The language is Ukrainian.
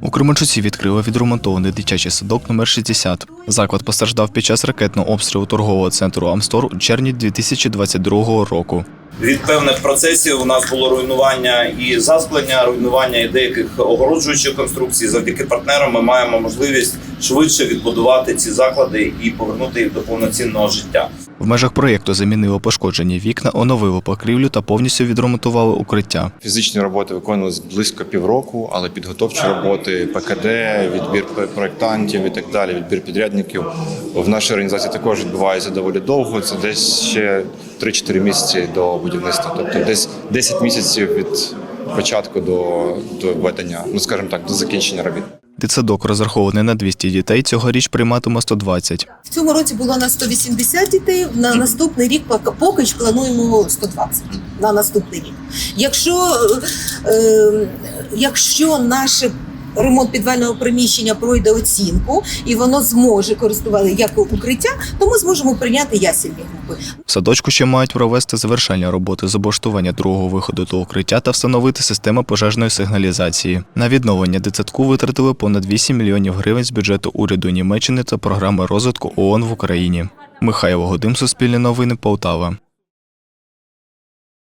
У Кременчуці відкрили відремонтований дитячий садок номер 60. Заклад постраждав під час ракетного обстрілу торгового центру Амстор у червні 2022 року. Від певних процесів у нас було руйнування і засклення, руйнування і деяких огороджуючих конструкцій. Завдяки партнерам ми маємо можливість швидше відбудувати ці заклади і повернути їх до повноцінного життя. В межах проєкту замінили пошкоджені вікна, оновили покрівлю та повністю відремонтували укриття. Фізичні роботи виконувалися близько півроку, але підготовчі роботи, ПКД, відбір проєктантів і так далі, відбір підрядників в нашій організації також відбувається доволі довго. Це десь ще 3-4 місяці до будівництва, тобто десь 10 місяців від початку до, до введення, ну скажімо так, до закінчення робіт. Дитсадок розрахований на 200 дітей. Цьогоріч прийматиме 120. В цьому році було на 180 дітей. На наступний рік поки- поки ж плануємо 120 на наступний рік. Якщо, е, е, якщо наш ремонт підвального приміщення пройде оцінку і воно зможе користуватися як укриття, то ми зможемо прийняти ясельні групи. В садочку ще мають провести завершальні роботи з облаштування другого виходу до укриття та встановити систему пожежної сигналізації. На відновлення дитсадку витратили понад 8 мільйонів гривень з бюджету уряду Німеччини та програми розвитку ООН в Україні. Михайло Годим, Суспільне новини, Полтава.